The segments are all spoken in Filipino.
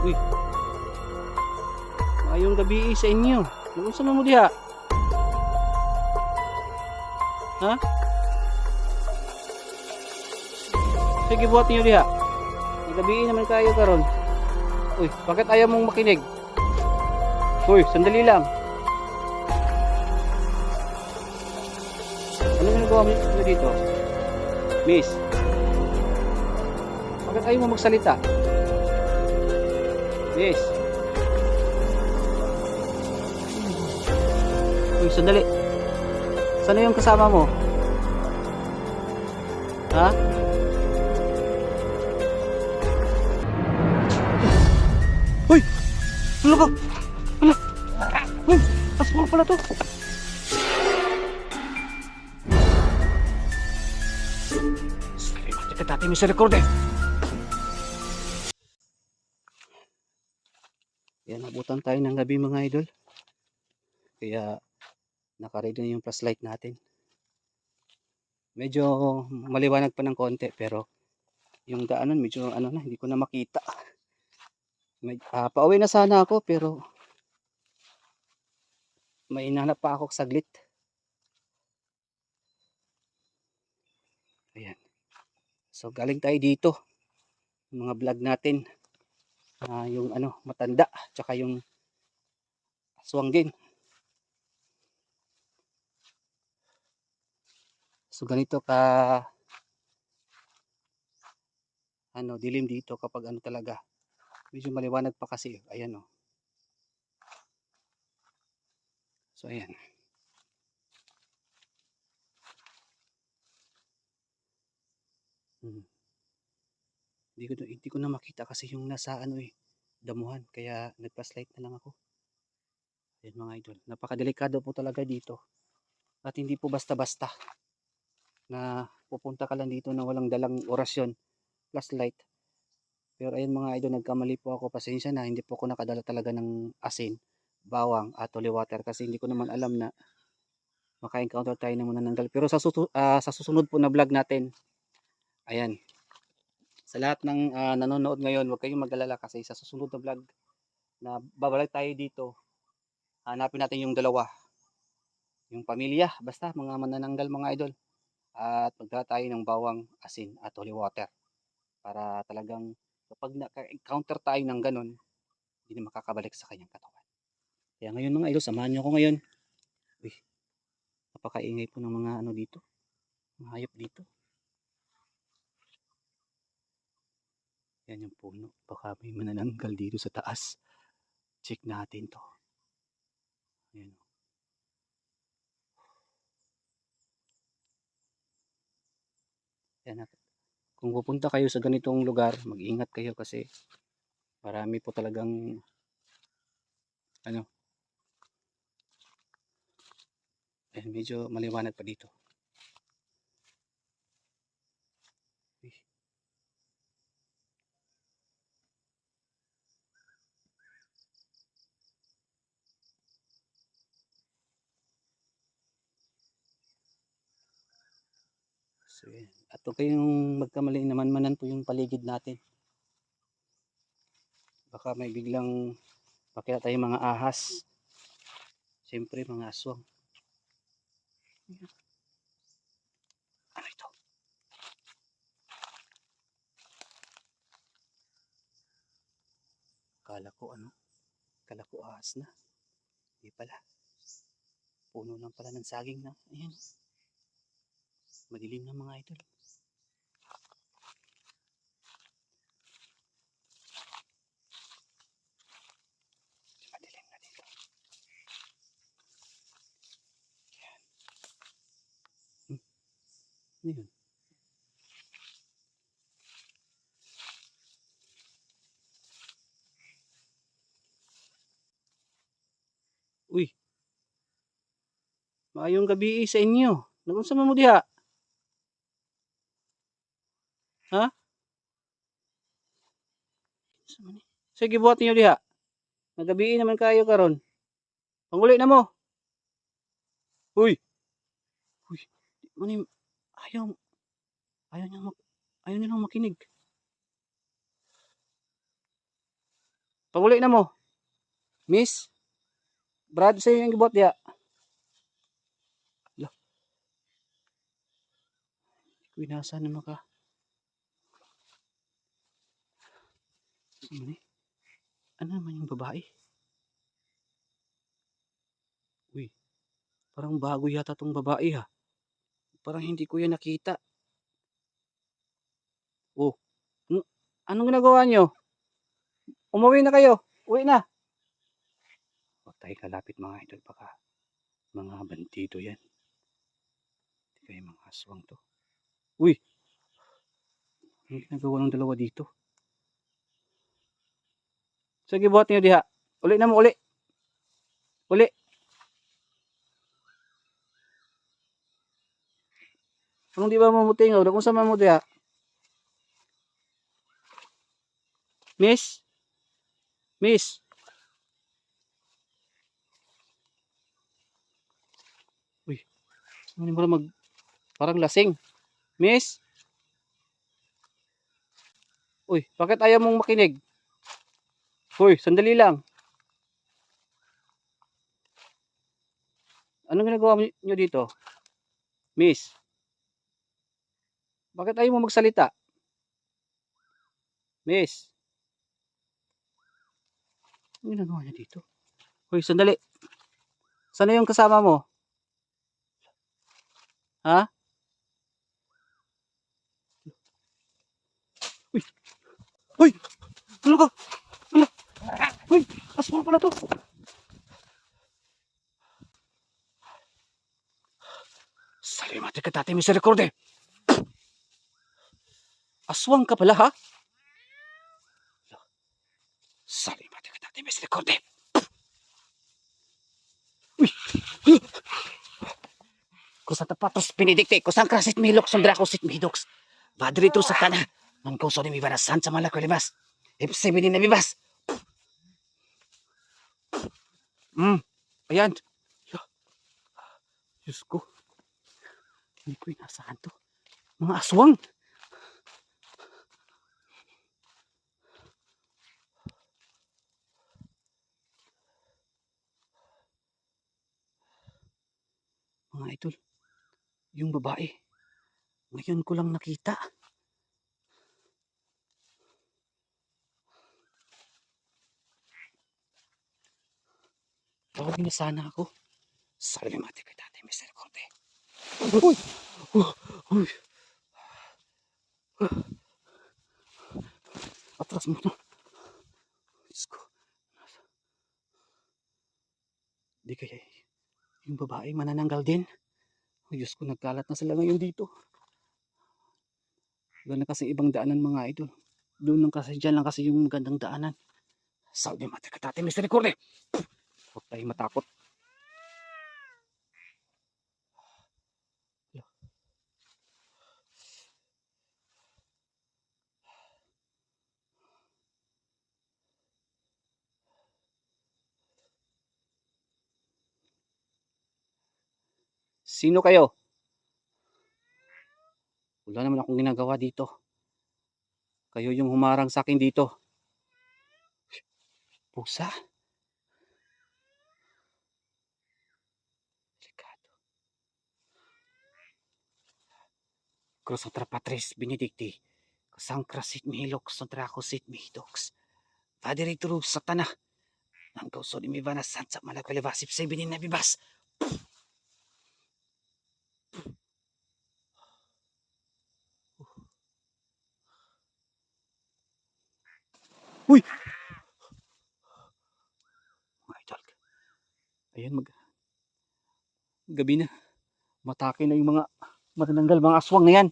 Uy. Ayong gabi sa inyo. Kung sa mo diha? Ha? Sige, buhat niyo diha. Magabi naman kayo karon. Uy, bakit ayaw mong makinig? Uy, sandali lang. Ano ginagawa mo dito? Miss. Bakit ayaw mo magsalita? Miss. Uy, sandali. Sana yung kasama mo? Ha? Uy! Wala ka! Wala! Uy! Aswang pala to! Sakit natin misericordia. Yan, nabutan tayo ng gabi mga idol. Kaya nakaready na yung flashlight natin. Medyo maliwanag pa ng konti pero yung daanan medyo ano na, hindi ko na makita. Med, ah, pauwi na sana ako pero may inanap pa ako saglit. Ayan. So galing tayo dito. Mga vlog natin. Ah, yung ano, matanda. Tsaka yung aswang din. So ganito ka ano, dilim dito kapag ano talaga. Medyo maliwanag pa kasi. Ayan oh. So ayan. Hmm. Hindi ko, hindi ko na makita kasi yung nasa ano eh, damuhan. Kaya nag-flashlight na lang ako. Ayan mga idol. Napakadelikado po talaga dito. At hindi po basta-basta na pupunta ka lang dito na walang dalang orasyon, flashlight. Pero ayun mga idol, nagkamali po ako. Pasensya na, hindi po ako nakadala talaga ng asin, bawang at holy water kasi hindi ko naman alam na maka-encounter tayo ng manananggal. Pero sa, susu- ah, sa susunod po na vlog natin, ayan, sa lahat ng ah, nanonood ngayon, huwag kayong mag-alala kasi sa susunod na vlog na babalik tayo dito, hanapin natin yung dalawa. Yung pamilya, basta mga manananggal mga idol. At magdala tayo ng bawang, asin at holy water. Para talagang kapag naka-encounter tayo ng ganun, hindi na makakabalik sa kanyang katawan. Kaya ngayon mga idol, samahan niyo ako ngayon. Uy, napakaingay po ng mga ano dito. Mga hayop dito. Yan yung puno. Baka may manananggal dito sa taas. Check natin to. Ayan. o. Yan. Kung pupunta kayo sa ganitong lugar, mag-ingat kayo kasi marami po talagang ano eh medyo maliwanag pa dito. Yan. At huwag kayong magkamali naman manan po yung paligid natin. Baka may biglang makita tayong mga ahas. Siyempre mga aswang. Ano ito? Kala ko ano? Kala ko ahas na. Hindi pala. Puno lang pala ng saging na. Ayan. Madilim na mga idol. Madilim na dito. Ayan. Hmm. Ano yun? Uy. Maayong gabi sa inyo. Nagunsa mo diha? Ha? Sige, buhat niyo diha. Nagabi naman kayo karon. Panguli na mo. Uy. Uy. Di mo ni ayaw ayaw niya mak ayaw niya lang makinig. Paguli na mo. Miss. Brad sa yung gibot. Kuy nasa naman ka. Ni? Ano naman yung babae? Uy. Parang bago yata tong babae ha. Parang hindi ko yan nakita. Oh. Ano, anong ginagawa nyo? Umuwi na kayo. Uwi na. Huwag tayo kalapit mga idol. Baka mga bandido yan. Hindi kayo mga aswang to. Uy! Anong ginagawa ng dalawa dito? Sige, buhat nyo diha. Uli na mo, uli. Uli. Anong di ba mamutingaw? Kung sa mo diha? Miss? Miss? Uy. Ano mo mag... Parang lasing. Miss? Uy, bakit ayaw mong makinig? Uy, sandali lang. Anong ginagawa nyo dito? Miss? Bakit ayaw mo magsalita? Miss? Anong ginagawa niya dito? Uy, sandali. Sana yung kasama mo? Ha? Uy! Uy! Ano ka? Uy! Aswang pala to! Salimate ka tate misericorde! Aswang ka pala ha? Salimate ka tate misericorde! Uy! Kusa tapatos pinidikte, kusang krasit milok, sundra ko sit midoks. Badrito sa tanah, nang kuso ni Mibara San sa malako libas. Ipsi binin na Hmm, ayan. Ya. Diyos ko. Hindi ko inasahan to. Mga aswang. Mga idol, yung babae, ngayon ko lang nakita. Tawagin na sana ako. Salve mati kay tatay, Mr. Corte. Uy! Uy! Atras mo na. Diyos ko. Di kaya yung babae manananggal din. Diyos ko, nagkalat na sila ngayon dito. Wala na kasi ibang daanan mga idol. Doon lang kasi, dyan lang kasi yung magandang daanan. Salve mati kay tatay, Mr. Corte. Huwag tayong matakot. Sino kayo? Wala naman akong ginagawa dito. Kayo yung humarang sa akin dito. Pusa? Crosotra patris benedicti. Kasangkrasit mihilok sontrakosit mihidoks. Faderitur satana. Ang kauso ni Mivana Sansa malakalibasip sa ibinin na bibas. Uy! Mga idol. Ayan, mag... Gabi na. Matake na yung mga matananggal, mga aswang na yan.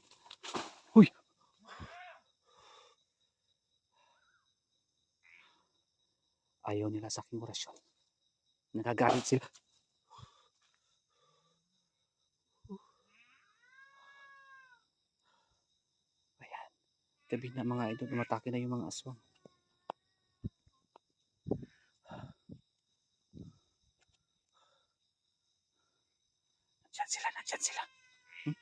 Ayaw nila sa aking orasyon. Nagagalit sila. Ayan. Gabi na mga idol, matake na yung mga aswang. Nandyan sila, nandyan sila. Hmm?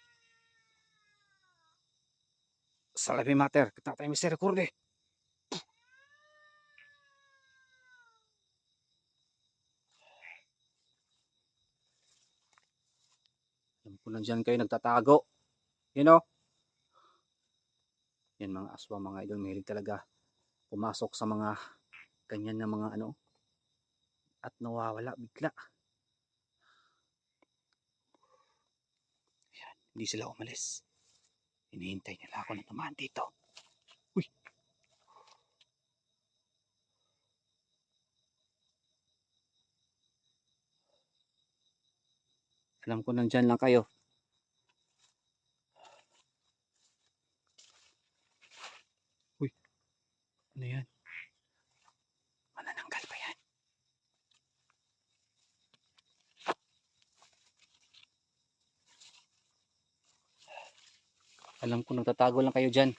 Salabi mater, kita tayo mister kurde. Kung nandyan kayo nagtatago. You know? Yan mga aswang mga idol. Mahilig talaga pumasok sa mga ganyan na mga ano. At nawawala bigla. Yan. Hindi sila umalis. Hinihintay nila ako na tumaan dito. Uy! Alam ko nandyan lang kayo. Ano yan? Manananggal pa yan. Alam ko nagtatago lang kayo dyan.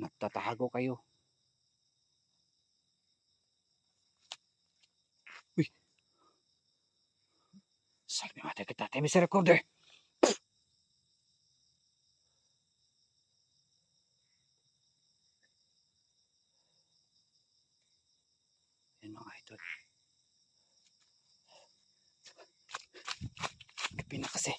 Nagtatago kayo. Uy! Salve mata kita, te misericordia. Yan mga idol. Gabi na kasi.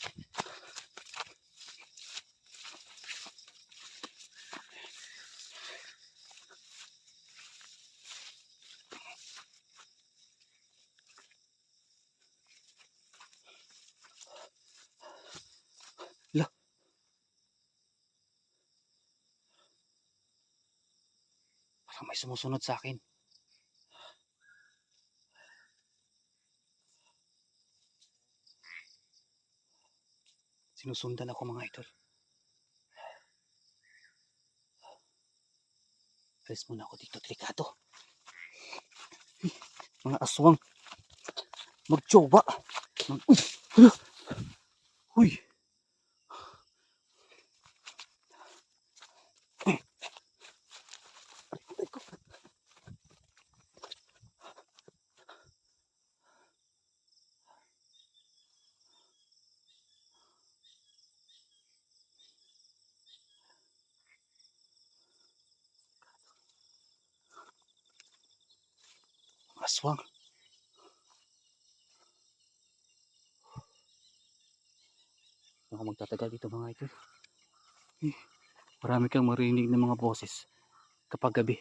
May sumusunod sa akin. Sinusundan ako mga idol. Alis muna ako dito, delikado. Mga aswang. Magjowa. Mag! Uy! Uy! Aswang. Hindi ako magtatagal dito mga idol. Eh, marami kang marinig ng mga boses kapag gabi.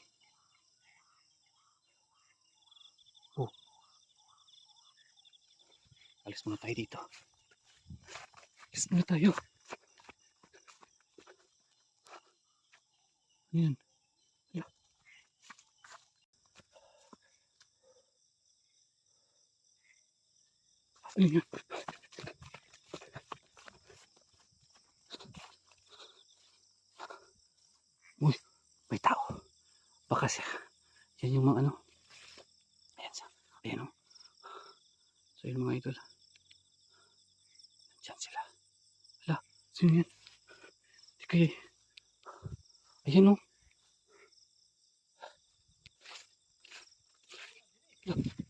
Oh. Alis muna tayo dito. Alis muna tayo. Ano Ano yan? Uy, may tao. Baka siya. Yan yung mga ano. Ayan sa. Ayan o. So yun mga idol. Diyan sila. Hala, sino yan? Di kaya. Ayan o. Hala.